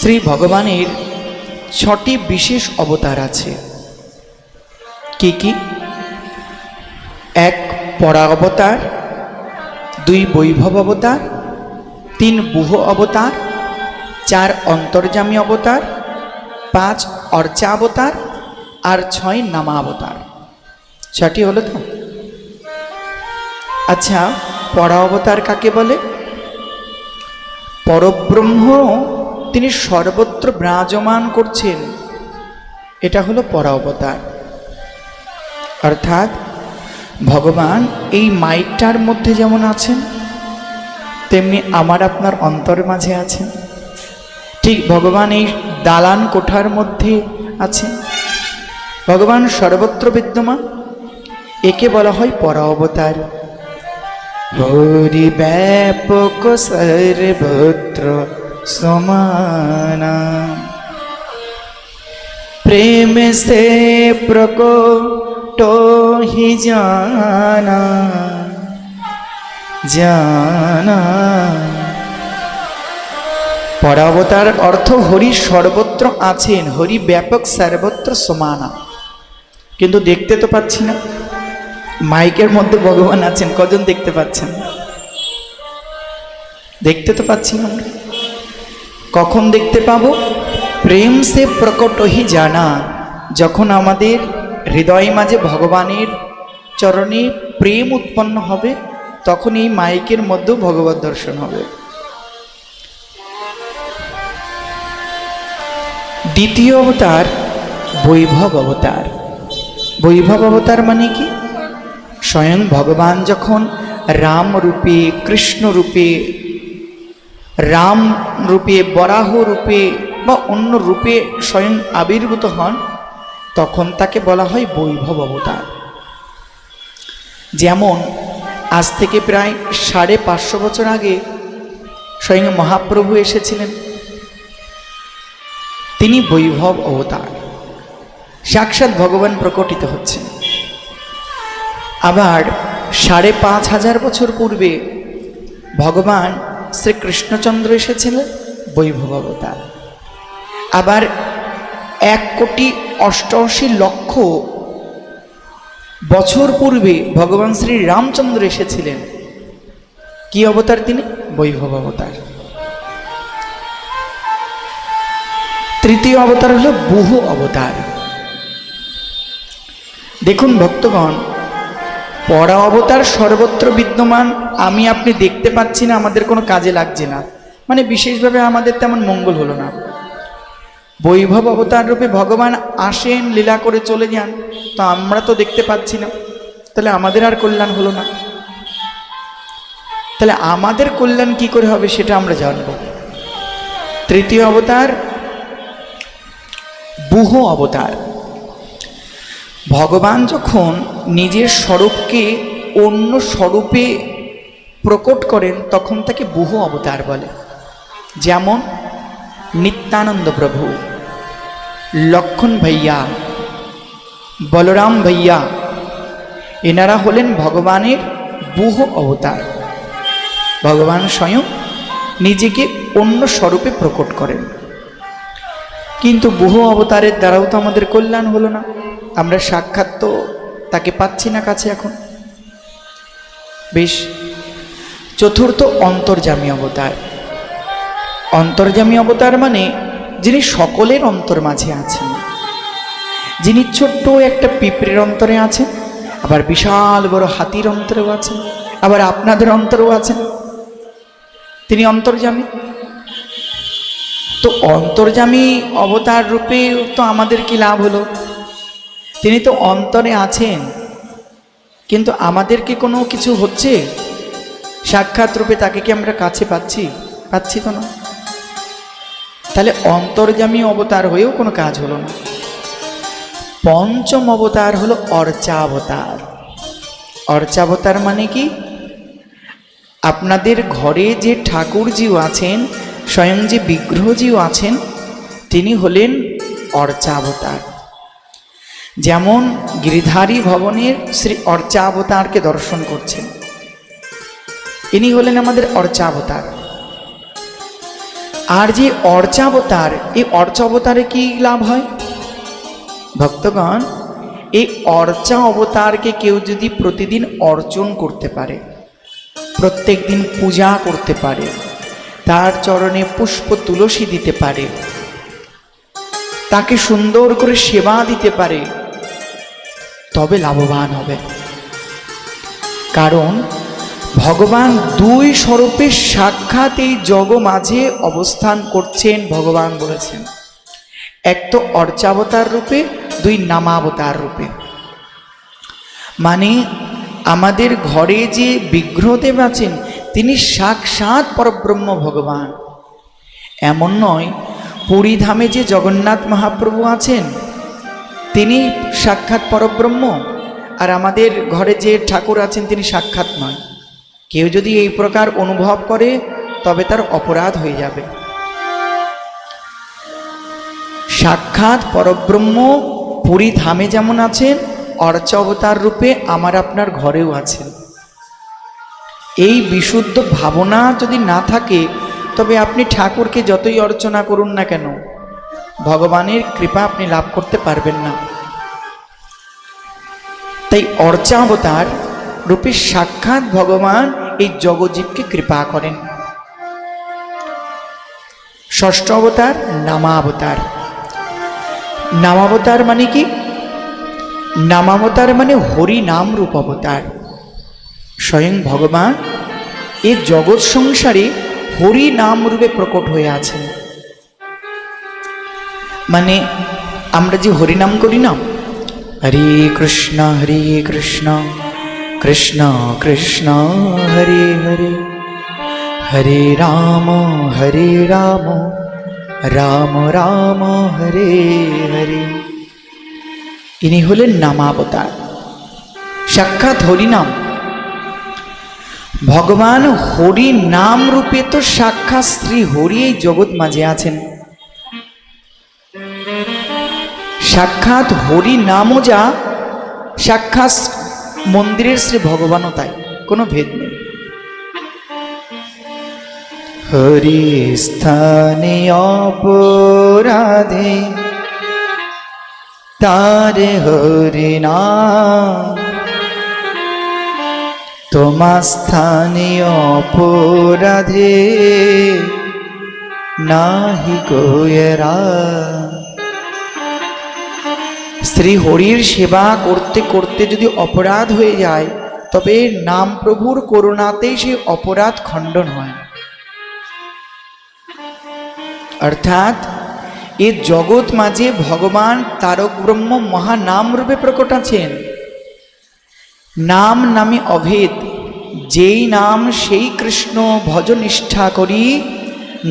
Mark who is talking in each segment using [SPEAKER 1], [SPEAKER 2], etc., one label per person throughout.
[SPEAKER 1] শ্রী ভগবানের ছটি বিশেষ অবতার আছে কি কি এক পরা অবতার দুই বৈভব অবতার তিন বুহ অবতার চার অন্তর্জামী অবতার পাঁচ অর্চা অবতার আর ছয় নামা অবতার ছটি হলো তো আচ্ছা পরা অবতার কাকে বলে পরব্রহ্ম তিনি সর্বত্র বিরাজমান করছেন এটা হলো পরাবতার অর্থাৎ ভগবান এই মাইকটার মধ্যে যেমন আছেন তেমনি আমার আপনার অন্তর মাঝে আছেন ঠিক ভগবান এই দালান কোঠার মধ্যে আছেন ভগবান সর্বত্র বিদ্যমান একে বলা হয় পরাবতার হরি ব্যাপক সর্বত্র সমানা প্রেম সে প্রকট হি জানা জানা পরাবতার অর্থ হরি সর্বত্র আছেন হরি ব্যাপক সর্বত্র সমানা কিন্তু দেখতে তো পাচ্ছি না মাইকের মধ্যে ভগবান আছেন কজন দেখতে পাচ্ছেন দেখতে তো পাচ্ছি না আমরা কখন দেখতে পাব প্রেম সে প্রকট হি জানা যখন আমাদের হৃদয় মাঝে ভগবানের চরণে প্রেম উৎপন্ন হবে তখন এই মাইকের মধ্যেও ভগবত দর্শন হবে দ্বিতীয় অবতার বৈভব অবতার বৈভব অবতার মানে কি স্বয়ং ভগবান যখন রাম রূপে কৃষ্ণ রূপে রাম রূপে বরাহ রূপে বা অন্য রূপে স্বয়ং আবির্ভূত হন তখন তাকে বলা হয় বৈভব অবতার যেমন আজ থেকে প্রায় সাড়ে পাঁচশো বছর আগে স্বয়ং মহাপ্রভু এসেছিলেন তিনি বৈভব অবতার সাক্ষাৎ ভগবান প্রকটিত হচ্ছেন আবার সাড়ে পাঁচ হাজার বছর পূর্বে ভগবান শ্রীকৃষ্ণচন্দ্র এসেছিলেন বৈভব অবতার আবার এক কোটি অষ্টআশি লক্ষ বছর পূর্বে ভগবান শ্রী রামচন্দ্র এসেছিলেন কি অবতার তিনি বৈভব অবতার তৃতীয় অবতার হল বহু অবতার দেখুন ভক্তগণ পরা অবতার সর্বত্র বিদ্যমান আমি আপনি দেখতে পাচ্ছি না আমাদের কোনো কাজে লাগছে না মানে বিশেষভাবে আমাদের তেমন মঙ্গল হলো না বৈভব অবতার রূপে ভগবান আসেন লীলা করে চলে যান তো আমরা তো দেখতে পাচ্ছি না তাহলে আমাদের আর কল্যাণ হলো না তাহলে আমাদের কল্যাণ কি করে হবে সেটা আমরা জানব তৃতীয় অবতার বুহ অবতার ভগবান যখন নিজের স্বরূপকে অন্য স্বরূপে প্রকট করেন তখন তাকে বহু অবতার বলে যেমন নিত্যানন্দ প্রভু লক্ষণ ভাইয়া বলরাম ভাইয়া এনারা হলেন ভগবানের বহু অবতার ভগবান স্বয়ং নিজেকে অন্য স্বরূপে প্রকট করেন কিন্তু বহু অবতারের দ্বারাও তো আমাদের কল্যাণ হলো না আমরা সাক্ষাৎ তো তাকে পাচ্ছি না কাছে এখন বেশ চতুর্থ অন্তর্জামী অবতার অন্তর্জামী অবতার মানে যিনি সকলের অন্তর মাঝে আছেন যিনি ছোট্ট একটা পিঁপড়ের অন্তরে আছেন আবার বিশাল বড় হাতির অন্তরেও আছেন আবার আপনাদের অন্তরেও আছেন তিনি অন্তর্জামী তো অন্তর্জামী অবতার রূপে তো আমাদের কি লাভ হলো তিনি তো অন্তরে আছেন কিন্তু আমাদের কি কোনো কিছু হচ্ছে সাক্ষাৎ রূপে তাকে কি আমরা কাছে পাচ্ছি পাচ্ছি তো না তাহলে অন্তর্জামী অবতার হয়েও কোনো কাজ হলো না পঞ্চম অবতার হলো অর্চাবতার অর্চাবতার মানে কি আপনাদের ঘরে যে ঠাকুরজিও আছেন স্বয়ং যে বিগ্রহজিও আছেন তিনি হলেন অর্চাবতার যেমন গিরিধারী ভবনের শ্রী অর্চাবতারকে দর্শন করছেন ইনি হলেন আমাদের অর্চাবতার আর যে অর্চাবতার এই অর্চাবতারে কি লাভ হয় ভক্তগণ এই অর্চা অবতারকে কেউ যদি প্রতিদিন অর্চন করতে পারে প্রত্যেক দিন পূজা করতে পারে তার চরণে পুষ্প তুলসী দিতে পারে তাকে সুন্দর করে সেবা দিতে পারে তবে লাভবান হবে কারণ ভগবান দুই স্বরূপের সাক্ষাৎ এই জগ মাঝে অবস্থান করছেন ভগবান বলেছেন এক তো অর্চাবতার রূপে দুই নামাবতার রূপে মানে আমাদের ঘরে যে বিগ্রহদেব আছেন তিনি সাক্ষাৎ পরব্রহ্ম ভগবান এমন নয় পুরীধামে যে জগন্নাথ মহাপ্রভু আছেন তিনি সাক্ষাৎ পরব্রহ্ম আর আমাদের ঘরে যে ঠাকুর আছেন তিনি সাক্ষাৎ নয় কেউ যদি এই প্রকার অনুভব করে তবে তার অপরাধ হয়ে যাবে সাক্ষাৎ পরব্রহ্ম পুরী ধামে যেমন আছেন অর্চ অবতার রূপে আমার আপনার ঘরেও আছেন এই বিশুদ্ধ ভাবনা যদি না থাকে তবে আপনি ঠাকুরকে যতই অর্চনা করুন না কেন ভগবানের কৃপা আপনি লাভ করতে পারবেন না তাই অর্চাবতার রূপে সাক্ষাৎ ভগবান এই জগজীবকে কৃপা করেন ষষ্ঠ অবতার নামাবতার নামাবতার মানে কি নামাবতার মানে হরি নাম রূপ অবতার স্বয়ং ভগবান এ জগৎ সংসারে হরি নাম রূপে প্রকট হয়ে আছেন মানে আমরা যে হরিনাম করি না হরে কৃষ্ণ হরে কৃষ্ণ কৃষ্ণ কৃষ্ণ হরে হরে হরে রাম হরে রাম রাম রাম হরে হরে ইনি হলেন নামাবতার সাক্ষাৎ হরিনাম ভগবান হরি নাম রূপে তো সাক্ষাৎ শ্রী হরি এই জগৎ মাঝে আছেন সাক্ষাৎ হরি নামও যা সাক্ষাৎ মন্দিরের শ্রী ভগবানও তাই কোনো ভেদ নেই হরি স্থানে অপরাধে তার হরি না তোমার স্থানে অপরাধে নাহি কোয়েরা শ্রী হরির সেবা করতে করতে যদি অপরাধ হয়ে যায় তবে নাম প্রভুর করুণাতেই সে অপরাধ খণ্ডন হয় অর্থাৎ এ জগৎ মাঝে ভগবান তারকব্রহ্ম ব্রহ্ম মহানাম রূপে প্রকট আছেন নাম নামে অভেদ যেই নাম সেই কৃষ্ণ ভজ করি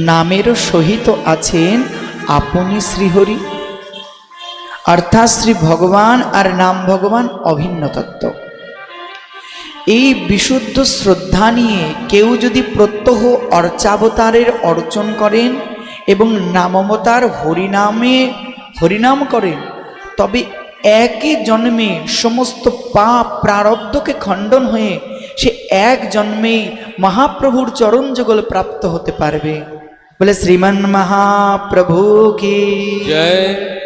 [SPEAKER 1] নামেরও সহিত আছেন আপনি শ্রীহরি অর্থাৎ শ্রী ভগবান আর নাম ভগবান অভিন্নতত্ত্ব এই বিশুদ্ধ শ্রদ্ধা নিয়ে কেউ যদি প্রত্যহ অর্চাবতারের অর্চন করেন এবং নামবতার হরিনামে হরিনাম করেন তবে একই জন্মে সমস্ত পা প্রারব্ধকে খণ্ডন হয়ে সে এক জন্মেই মহাপ্রভুর চরণ যুগল প্রাপ্ত হতে পারবে বলে শ্রীমান মহাপ্রভু কি
[SPEAKER 2] জয়